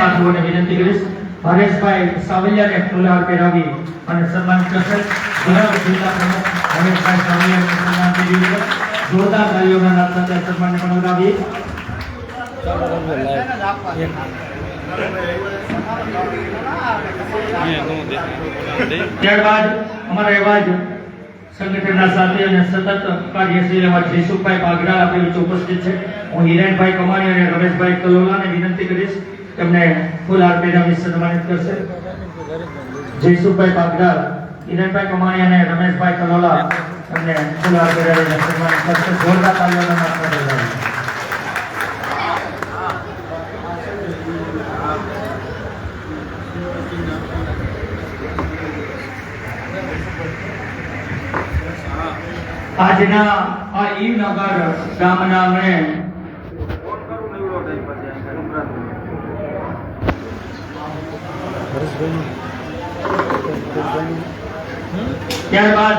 સાથીઓને વિનંતી કરીશ. હરેશભાઈ સાવલિયાને ફુલાર પહેરાવી અને સન્માન કરશે. ગુજરાત જિલ્લા પ્રમુખ હરેશભાઈ સાવલિયાને સન્માન કરી જોરદાર તાળીઓના નાદ સન્માનને પણ વધાવીએ ત્યારબાદ અમારા એવા જ સંગઠનના સાથી અને સતત કાર્યશીલ એવા જયસુખભાઈ પાગડા આપણી ઉપસ્થિત છે. હું હિરેનભાઈ કમાણી અને રમેશભાઈ કલોલાને વિનંતી કરીશ. તેમને ફૂલહાર વિશે સન્માનિત કરશે. જયસુભાઈ પાગડા કિરણભાઈ કમાણી અને રમેશભાઈ કલોલા તેમને ફૂલ પહેરાવીને સન્માનિત કરશે. જોરદાર તાળીઓના નાદ આજના આ નગર ગામના આંગણે ત્યારબાદ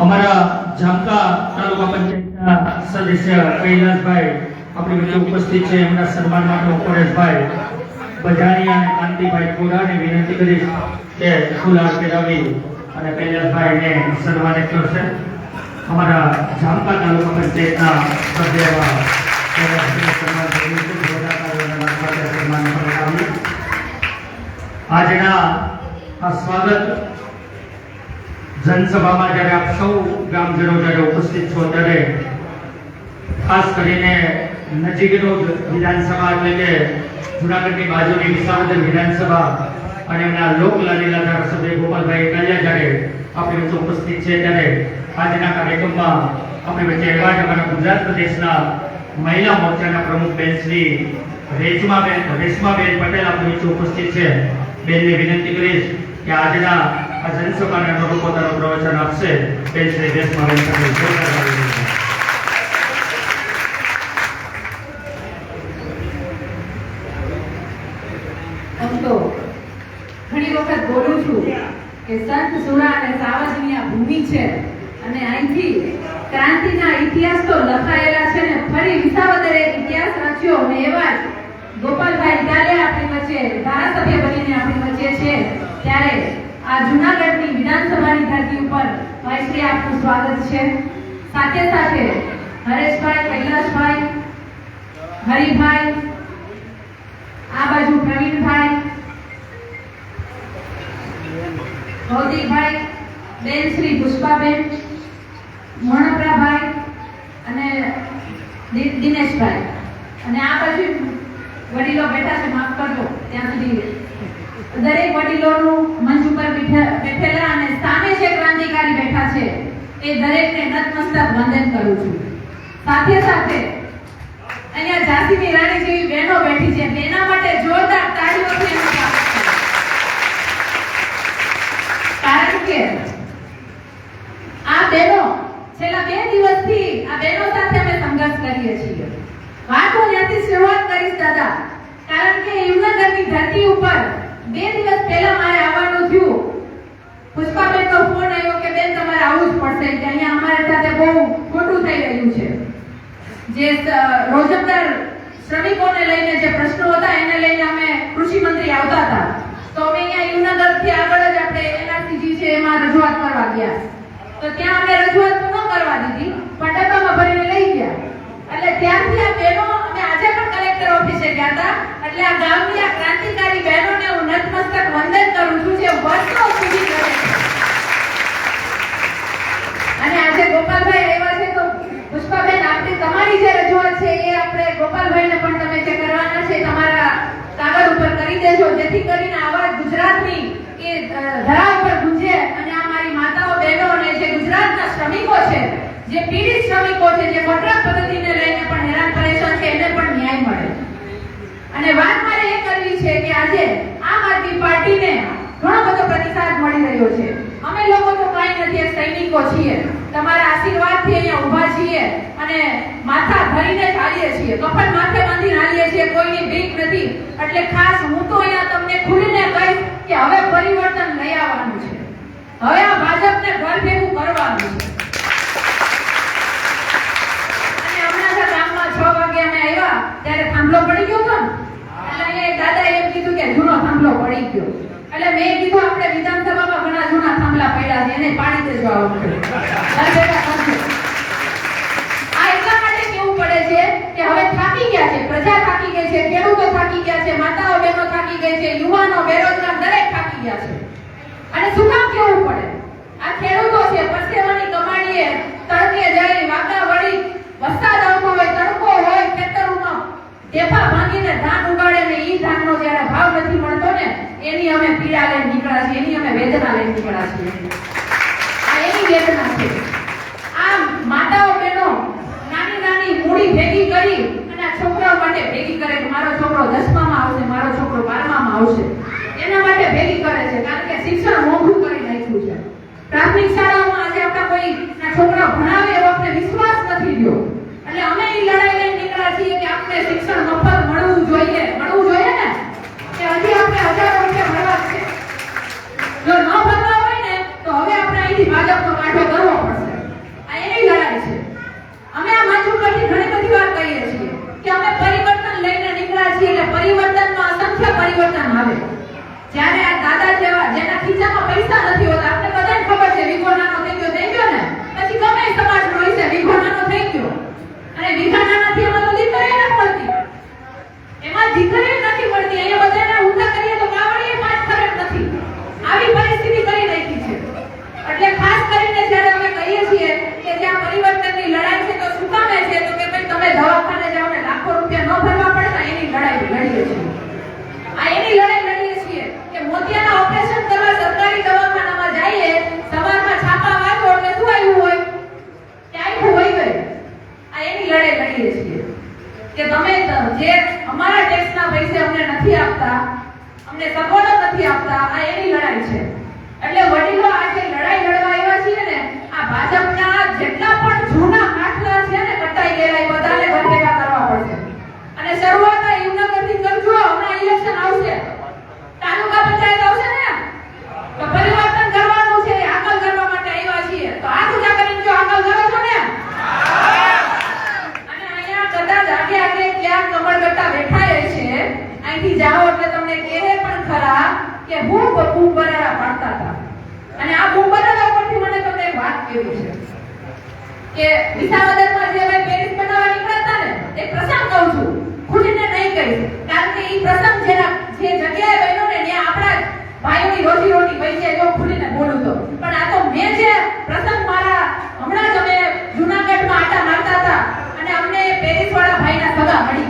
અમારા જામકા તાલુકા પંચાયતના સદસ્ય કૈલાસભાઈ, આપણી વચ્ચે ઉપસ્થિત છે એમના સન્માન માટે હું પરેશભાઈ અને કાંતિભાઈ કોડાને વિનંતી કરીશ કે ફૂલહાર પહેરાવી અને કૈલાસભાઈને સન્માનિત કરશે અમારા જામકા તાલુકા પંચાયતના સભ્ય સન્માન સન્માન આજના આ સ્વાગત જનસભામાં જ્યારે આપ સૌ ગ્રામજનો જ્યારે ઉપસ્થિત છો ત્યારે ખાસ કરીને નજીકનો વિધાનસભા એટલે કે જુનાગઢની બાજુની વિસાવદર વિધાનસભા અને એમના લોકલાલીલા ધારાસભ્ય ગોપાલભાઈ કાલિયા જ્યારે આપણી વચ્ચે ઉપસ્થિત છે ત્યારે આજના કાર્યક્રમમાં આપણી વચ્ચે એવા અમારા ગુજરાત પ્રદેશના મહિલા મોરચાના પ્રમુખ બેન શ્રી રેશમાબેન રેશમાબેન પટેલ આપણી વચ્ચે ઉપસ્થિત છે. બેનને વિનંતી કરીશ કે આજના આ જનસભાને અનુરૂપ પોતાનું પ્રવચન આપશે. બેન શ્રી ઘણી વખત બોલું છું કે સંત સુરા અને સાવજની ભૂમિ છે અને અહીંથી ક્રાંતિના ઇતિહાસ તો લખાયેલા છે ને ફરી વિસાવદરે ઇતિહાસ રચ્યો અને એવા ગોપાલભાઈ, ત્યારે આપણી વચ્ચે, ધારાસભ્ય બનીને આપણી વચ્ચે છે. ત્યારે આ જૂનાગઢની વિધાનસભાની ધરતી ઉપર ભાઈશ્રી આપનું સ્વાગત છે. સાથે સાથે હરેશભાઈ કૈલાસભાઈ હરિભાઈ, આ બાજુ પ્રવીણભાઈ, ભૌતિકભાઈ, બેન શ્રી પુષ્પાબેન, મોણપરાભાઈ અને દિનેશભાઈ. અને આ બાજુ વડીલો બેઠા છે, માફ કરજો, ત્યાં સુધી. દરેક વડીલોનું મંચ ઉપર બેઠા- બેઠેલા અને સામે જે ક્રાંતિકારી બેઠા છે, એ દરેકને નતમસ્તક વંદન કરું છું. સાથે સાથે, અહીંયા ઝાંસીની રાણી જેવી બહેનો બેઠી છે તેના માટે જોરદાર તાળીઓથી. કારણ કે, આ બહેનો, છેલ્લા બે દિવસથી આ બહેનો સાથે અમે સંઘર્ષ કરીએ છીએ. વાત હું ત્યાંથી શરૂઆત કરીશ દાદા. કારણ કે યુવનગરની ધરતી ઉપર બે દિવસ પહેલા મારે આવવાનું થયું. પુષ્પાબેનનો ફોન આવ્યો કે બેન તમારે આવવું જ પડશે કે અહીંયા અમારી સાથે બહુ ખોટું થઈ રહ્યું છે. જે રોજગાર શ્રમિકોને લઈને જે પ્રશ્નો હતા, એને લઈને અમે કૃષિ મંત્રી આવતા હતા. તો અમે અહીંયા યુવનગરથી આગળ જ આપણે એનઆરસીજી છે એમાં રજૂઆત કરવા ગયા. તો ત્યાં અમે રજૂઆત ન કરવા દીધી ડબ્બામાં ભરીને લઈ ગયા. એટલે ત્યારથી આ બહેનો, અમે આજે પણ કલેક્ટર ઓફિસે ગયા હતા. એટલે આ ગામની આ ક્રાંતિકારી બહેનોને હું નતમસ્તક વંદન કરું છું જે વર્ષો સુધી કરે અને આજે ગોપાલભાઈ આવ્યા છે તો પુષ્પાબેન, આપણી તમારી જે રજૂઆત છે એ આપણે ગોપાલભાઈને પણ તમે જે કરવાના છે તમારા કાગળ ઉપર કરી દેજો. જેથી કરીને આવા ગુજરાતની એ ધરા ઉપર ગુંજે અને આ મારી માતાઓ, બહેનો અને જે ગુજરાતના શ્રમિકો છે જે પીડિત શ્રમિકો છે, જે કોન્ટ્રાક્ટ પદ્ધતિને લઈને પણ હેરાન પરેશાન છે એને પણ ન્યાય મળે. અને વાત મારે એ કરવી છે કે આજે આમ આદમી પાર્ટીને ઘણો બધો પ્રતિસાદ મળી રહ્યો છે. અમે લોકો તો કાંઈ નથી સૈનિકો છીએ. તમારા આશીર્વાદથી અહીંયા ઊભા છીએ અને માથા ભરીને જ હાલીએ છીએ. કફન માથે બાંધીને હાલીએ છીએ, કોઈની ભીખ નથી. એટલે ખાસ હું તો અહીંયા તમને ખુલીને કહીશ કે હવે પરિવર્તન લઈ આવવાનું છે. હવે આ ભાજપને ઘર ભેગું કરવાનું છે. આવ્યા ત્યારે થાંભલો પડી ગયો હતો એટલે દાદા એમ કીધું કે જૂનો થાંભલો પડી ગયો. એટલે મેં કીધું આપણે વિધાનસભામાં ઘણા જૂના થાંભલા પડ્યા છે એને પાડી દેજો આ એટલા માટે કેવું પડે છે કે હવે થાકી ગયા છે પ્રજા થાકી ગઈ છે ખેડૂતો થાકી ગયા છે માતાઓ બહેનો થાકી ગઈ છે યુવાનો બેરોજગાર દરેક થાકી ગયા છે. અને શું કામ કેવું પડે? આ ખેડૂતો ટેપા ભાંગીને ધાન ઉગાડે ને ઈ ધાનનો જ્યારે ભાવ નથી મળતો ને, એની અમે પીડા લઈને નીકળ્યા છીએ, એની અમે વેદના લઈને નીકળ્યા છીએ. આ એની વેદના છે. આ માતાઓ બહેનો નાની નાની મૂડી ભેગી કરી અને આ છોકરાઓ માટે ભેગી કરે કે મારો છોકરો દસમામાં આવશે, મારો છોકરો બારમામાં આવશે. એના માટે ભેગી કરે છે, કારણ કે શિક્ષણ મોંઘું કરી નાખ્યું છે. પ્રાથમિક શાળા આપણને શિક્ષણ મફત મળવું જોઈએ. મળવું જોઈએ ને? કે હજી આપણે હજારો રૂપિયા ભરવા છે. જો ન ભરવા હોય ને, તો હવે આપણે અહીંથી ભાજપનો કાઢો કરવો પડશે. આ એની લડાઈ છે. અમે આ માથું પરથી ઘણી બધી વાત કહીએ છીએ કે અમે પરિવર્તન લઈને નીકળ્યા છીએ એટલે પરિવર્તનમાં અસંખ્ય પરિવર્તન આવે. જ્યારે આ દાદા જેવા, જેના ખીચામાં પૈસા નથી હોતા આપણે બધાને ખબર છે વિગોનાનો થઈ ગયો થઈ ગયો ને? પછી ગમે સમાજ રોઈ છે વિગોનાનો થઈ ગયો. અને વિઘાના નથી અમારો દીકરો એના એમાં દીકરી નથી મળતી. અહીંયા બધાને ઉલ્ટા કરીએ તો કાવડીએ પાંચ ફરક નથી. આવી પરિસ્થિતિ કરી નાખી છે. એટલે ખાસ કરીને જ્યારે અમે કહીએ છીએ કે જ્યાં પરિવર્તનની લડાઈ છે, તો શું કામે છે? તો કે ભાઈ, તમે દવાખાને જાઓ ને લાખો રૂપિયા ન ભરવા પડતા, એની લડાઈ લડીએ છીએ. આ એની લડાઈ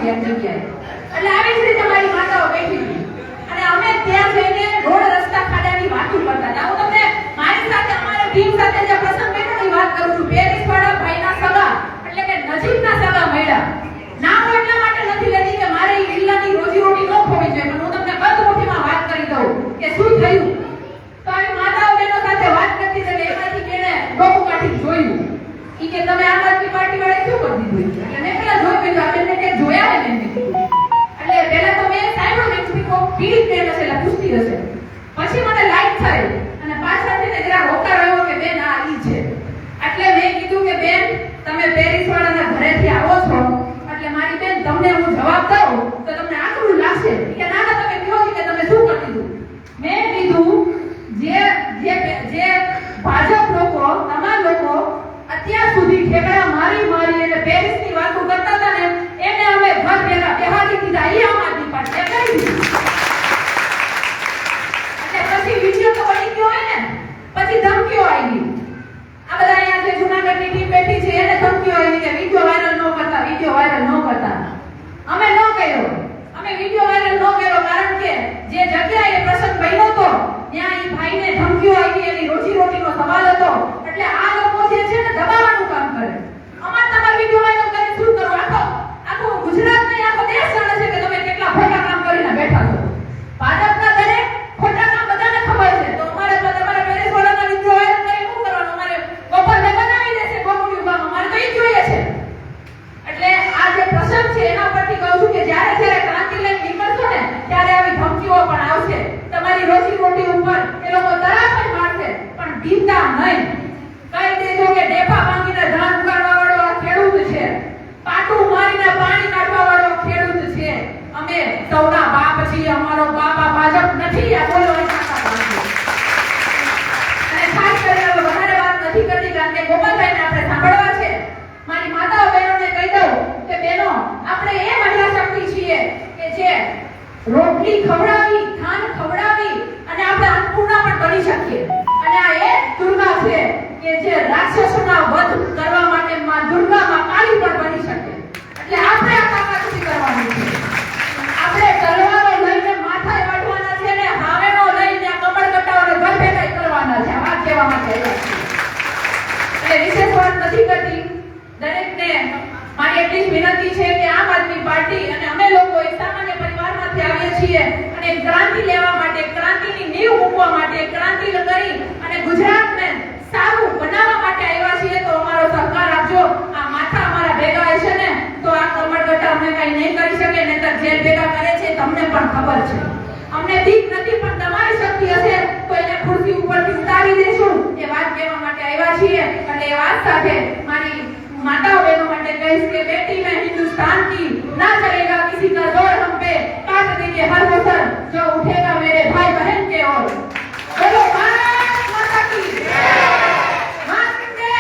જગ્યાએ એટલે આવી રીતે તમારી માતાઓ બેઠી હતી અને અમે ત્યાં જઈને રોડ છીએ કે જે રોટલી ખવડાવી ખાંડ ખવડાવી અને આપણે અન્નપૂર્ણા પણ બની શકીએ. અને આ એ દુર્ગા છે કે જે રાક્ષસોના વધ કરવા માટે માં દુર્ગા કાળી પણ બની શકે. એટલે આપણે આ ઊભી કરવાની છે. આપણે તલવારો લઈને માથાએ વાઢવાના છે ને હાવેણો લઈને કમળ કટાઓને ઘર ભેગા કરવાના છે. આ કહેવા માટે એટલે વિશેષ વાત નથી કરતી. દરેકને મારી એટલી જ વિનંતી છે કે આમ આદમી પાર્ટી અને સામાન્ય પરિવારમાંથી આવીએ છીએ અને ક્રાંતિ લેવા માટે, ક્રાંતિની નીવ મૂકવા માટે, ક્રાંતિ કરી અને ગુજરાતને સારું બનાવવા માટે આવ્યા છીએ, તો અમારો સહકાર આપજો. આ માથા અમારા ભેગા હશે ને, તો આ કમરકટ્ટા અમે કઈ નહીં કરી શકે, નહીંતર જેલ ભેગા કરે છે, તમને પણ ખબર છે. અમને બીક નથી, પણ તમારી શક્તિ હશે, તો એને ખુરશી ઉપરથી ઉતારી દેશું. એ વાત કહેવા માટે આવ્યા છીએ, અને એ વાત સાથે મારી माताओं बहनों માટે કહીશ કે बेटी में हिंदुस्तान की ना चलेगा किसी का जोर हम पे काट देंगे हर वतन जो उठेगा मेरे भाई बहन के ओर बोलो भारत माता की वंदे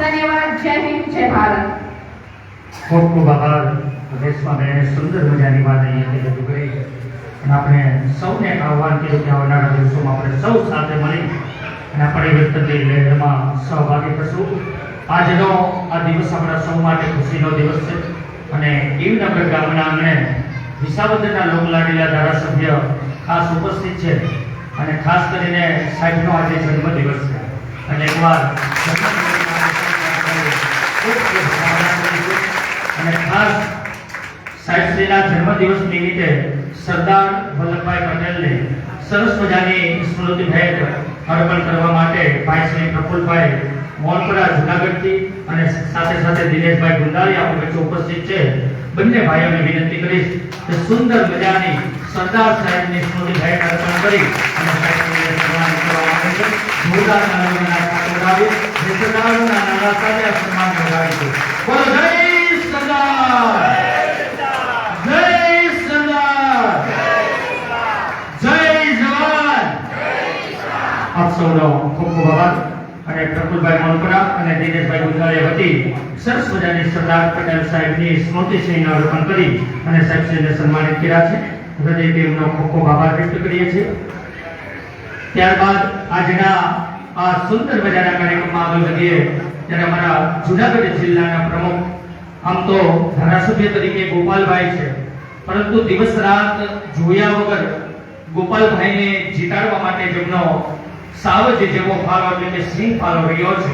ધન્યવાદ જય હિન્દ જય ભારત ખૂબ ખૂબ આભાર રેશમા બેને સુંદર મજાની વાત અહીંયાથી રજૂ કરી અને આપણે સૌને એક આહ્વાન કર્યું કે આવનારા દિવસોમાં આપણે સૌ સાથે મળી અને આ પરિવર્તનની લહેરમાં સહભાગી થશું આજનો આ દિવસ આપણા સૌ માટે ખુશીનો દિવસ છે. અને ઈવનગર ગામના આંગણે વિસાવદરના લોકલાડીલા ધારાસભ્ય ખાસ ઉપસ્થિત છે. અને ખાસ કરીને સાહેબનો આજે જન્મદિવસ છે. અને એકવાર અને ખાસ સાહેબશ્રીના જન્મદિવસ નિમિત્તે સરદાર વલ્લભભાઈ પટેલને સરસ મજાની સ્મૃતિ ભેટ અર્પણ કરવા માટે ભાઈ શ્રી પ્રફુલભાઈ મોનપરા જુનાગઢથી અને સાથે સાથે દિનેશભાઈ ગુંદારી આપણી વચ્ચે ઉપસ્થિત છે. બંને ભાઈઓને વિનંતી કરીશ કે સુંદર મજાની સરદાર સાહેબની સ્મૃતિ ભેટ અર્પણ કરી અને આપ સૌનો ખૂબ ખૂબ આભાર. અને પ્રફુલભાઈ મોનપરા અને દિનેશભાઈ ઉદાળે વતી સરસ મજાની સરદાર પટેલ સાહેબની સ્મૃતિ સિંહને અર્પણ કરી અને સાહેબશ્રીને સન્માનિત કર્યા છે. હૃદયથી એમનો ખૂબ ખૂબ આભાર વ્યક્ત કરીએ છીએ. ત્યારબાદ આજના આ સુંદર મજાના કાર્યક્રમમાં આગળ વધીએ, ત્યારે અમારા જુનાગઢ જિલ્લાના પ્રમુખ, આમ તો ધારાસભ્ય તરીકે ગોપાલભાઈ છે. પરંતુ દિવસ રાત જોયા વગર ગોપાલભાઈને જીતાડવા માટે જેમનો સાવજ જેવો ફાળો એટલે કે સિંહ ફાળો રહ્યો છે.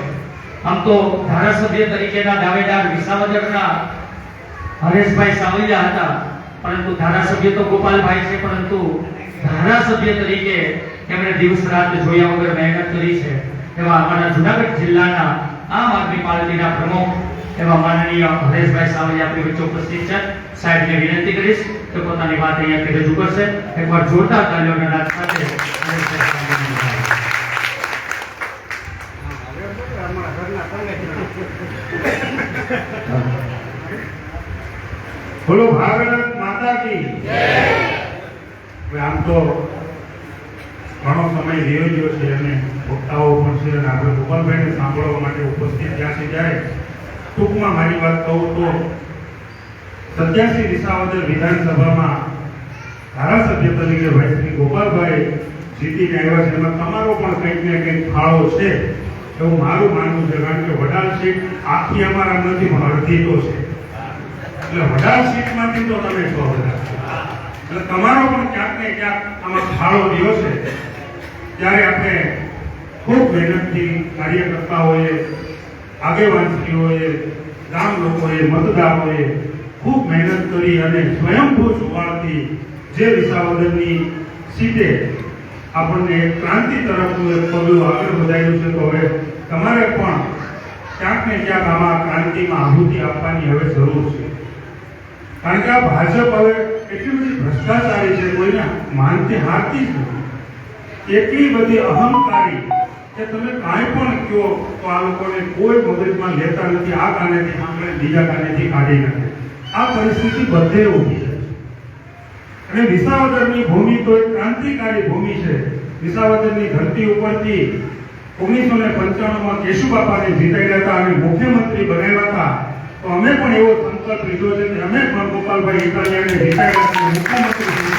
આમ તો ધારાસભ્ય તરીકેના દાવેદાર વિસાવદરના હરેશભાઈ સાવલિયા હતા. પરંતુ ધારાસભ્ય તો ગોપાલભાઈ છે, પરંતુ ધારાસભ્ય તરીકે એમણે દિવસ રાત જોયા વગર મહેનત કરી છે. એવા અમારા જુનાગઢ જિલ્લાના આમ આદમી પાર્ટીના પ્રમુખ એવા માનનીય હરેશભાઈ સાવલિયા આપણી વચ્ચે ઉપસ્થિત છે. સાહેબને વિનંતી કરીશ કે પોતાની વાત અહીંયાથી રજૂ કરશે. એકવાર જોરદાર તાલીઓના નાદ સાથે બોલો ભારત માતા આમ તો ઘણો સમય રહ્યો ગયો છે અને વક્તાઓ પણ છે અને આપણે ગોપાલભાઈને સાંભળવા માટે ઉપસ્થિત ત્યાંથી જાય ટૂંકમાં મારી વાત કહું તો સત્યાસી વિસાવદર વિધાનસભામાં ધારાસભ્ય તરીકે ભાઈ શ્રી ગોપાલભાઈ જીતીને આવ્યા છે. એમાં તમારો પણ કંઈક ને કંઈક ફાળો છે. એવું મારું માનવું છે, કારણ કે વડાલ સીટ આખી અમારા નથી, પણ અડધી તો છે. એટલે વડાલ સીટમાંથી તો તમે છો બધા. એટલે તમારો પણ ક્યાંક ને ક્યાંક આમાં ફાળો રહ્યો છે. ત્યારે આપણે ખૂબ મહેનતથી કાર્યકર્તાઓએ, આગેવાનશ્રીઓએ, ગામ લોકોએ, મતદારોએ ખૂબ મહેનત કરી અને સ્વયંભૂ સુવાળથી જે વિસાવદનની સીટે આપણને ક્રાંતિ તરફનું એક પગલું આગળ વધાર્યું છે, તો હવે તમારે પણ ક્યાંક ને ક્યાંક આમાં ક્રાંતિમાં આહુતિ આપવાની હવે જરૂર છે. કારણ કે આ ભાજપ હવે એટલી બધી ભ્રષ્ટાચારી છે, કોઈને માનથી હારતી જ નથી. એટલી બધી અહંકારી કે તમે કાંઈ પણ કહો તો આ લોકોને કોઈ મગજમાં લેતા નથી, આ કાનેથી સાંભળે બીજા કાનેથી કાઢી નાખે. આ પરિસ્થિતિ બધે ઊભી અને વિસાવદરની ભૂમિ તો એક ક્રાંતિકારી ભૂમિ છે. વિસાવદરની ધરતી ઉપરથી ઓગણીસો ને પંચાણુંમાં કેશુબાપાને જીતાડ્યા હતા અને મુખ્યમંત્રી બનેલા હતા. તો અમે પણ એવો સંકલ્પ લીધો છે કે અમે પણ ગોપાલભાઈ ઇટાલિયાને જીતાડ્યા મુખ્યમંત્રી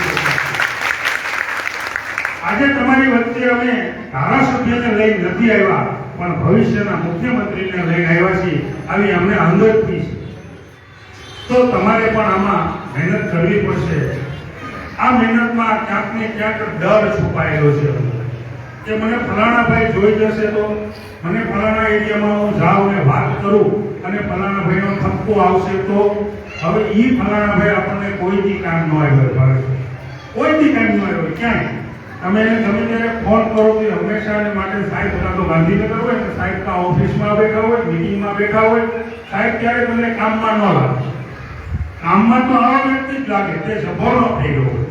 આજે તમારી વચ્ચે અમે ધારાસભ્યને લઈ નથી આવ્યા, પણ ભવિષ્યના મુખ્યમંત્રીને લઈને આવ્યા છીએ. આવી અમને અંદરથી છે તો તમારે પણ આમાં મહેનત કરવી પડશે. આ મહેનતમાં ક્યાંક ને ક્યાંક ડર છુપાયેલો છે કે મને ફલાણા ભાઈ જોઈ જશે તો મને ફલાણા એરિયામાં હું જાઉં ને વાત કરું અને ફલાણા ભાઈનો ઠપકો આવશે તો હવે એ ફલાણા ભાઈ આપણને કોઈ બી કામ ન આવ્યો ભાઈ કોઈ બી કામ ન આવ્યો ક્યાંય. તમે ગમે ત્યારે ફોન કરો કે હંમેશા એને માટે સાહેબ બધા તો ગાંધીનગર હોય ને, સાહેબ કાં ઓફિસમાં બેઠા હોય મિટિંગમાં બેઠા હોય. સાહેબ ક્યારે તમને કામમાં ન લાગે. કામમાં તો આવા વ્યક્તિ જ લાગે, તે સભોળો થઈ ગયો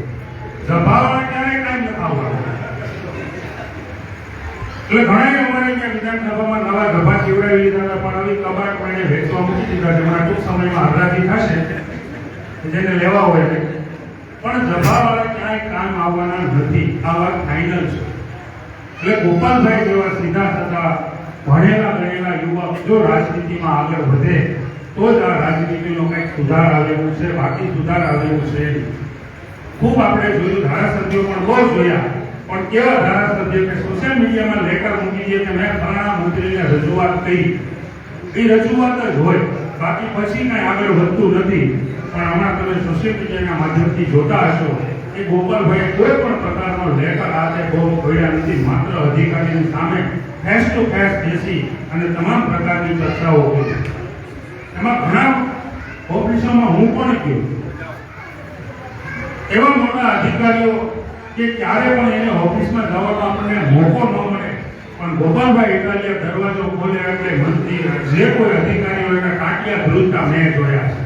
જેને લેવા હોય તે. પણ જભાવાળા ક્યાંય કામ આવવાના નથી. આ વાત ફાઇનલ છે. એટલે ગોપાલભાઈ જેવા સીધા સાધા ભણેલા ગણેલા યુવક જો રાજનીતિમાં આગળ વધે, તો જ આ રાજનીતિનો કંઈક સુધાર આવેલું છે, બાકી સુધાર આવેલું છે. ખૂબ આપણે જોયું, ધારાસભ્યો પણ બહુ જોયા. પણ કેવા ધારાસભ્ય કે સોશિયલ મીડિયામાં લેટર મૂકી દે કે મેં ફલાણા મંત્રીને રજૂઆત કરી. એ રજૂઆત જ હોય. બાકી પછી કાંઈ આગળ વધતું નથી. પણ હમણાં તમે સોશિયલ મીડિયાના માધ્યમથી જોતા હશો કે ગોપાલભાઈ કોઈ પણ પ્રકારનો લેટર આજે બહુ ખોયા નથી. માત્ર અધિકારીની સામે ફેસ ટુ ફેસ બેસી અને તમામ પ્રકારની ચર્ચાઓ એમાં ઘણા ઓફિસોમાં હું પણ ગયો. એવા મોટા અધિકારીઓ કે ક્યારે પણ એને ઓફિસમાં જવાનો આપણને મોકો ન મળે. પણ ગોપાલભાઈ ઇટાલિયા દરવાજો ખોલે એટલે મંત્રી જે કોઈ અધિકારીઓ એના કાંટિયા ધ્રુજતા મેં જોયા છે.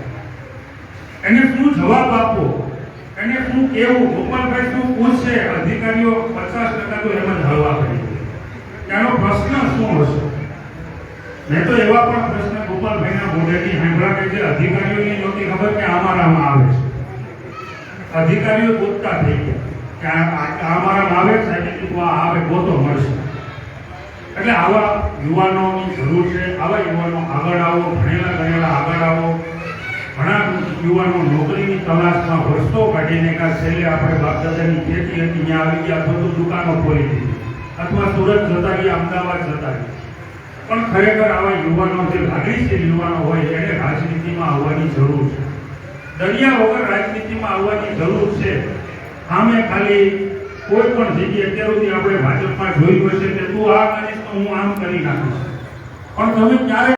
એને શું જવાબ આપવો? એને શું કહેવું? ગોપાલભાઈ શું પૂછશે? અધિકારીઓ પચાસ ટકા તો એમ જ હળવા કરી ત્યાંનો પ્રશ્ન શું હશે? મેં તો એવા પણ પ્રશ્ન ગોપાલભાઈના મોઢેથી સાંભળ્યા કે જે અધિકારીઓની નહોતી ખબર કે અમારામાં આવે છે. અધિકારીઓ પૂછતા થઈ ગયા કે આ મારા આવે સાહેબ કીધું, આ આવે ગોતો મળશે. એટલે આવા યુવાનોની જરૂર છે, આવા યુવાનો આગળ આવો, ભણેલા ગણેલા આગળ આવો. ઘણા યુવાનો નોકરીની તલાશમાં વર્ષો કાઢીને કાં છેલ્લે આપણે બાપદાદાની ખેતી હતી, ત્યાં આવી ગયા બધું દુકાનો ખોલી દીધી. અથવા સુરત જતા ગયા અમદાવાદ જતા ગયા પણ ખરેખર આવા યુવાનો જે લાગણીશીલ યુવાનો હોય, એને રાજનીતિમાં આવવાની જરૂર છે. દરિયા વગર રાજનીતિમાં આવવાની જરૂર છે. સામે ખાલી કોઈ પણ જગ્યાએ અત્યાર સુધી આપણે ભાજપમાં જોયું હશે કે તું આ કરીશ તો હું આમ કરી નાખીશ. પણ તમે ક્યારે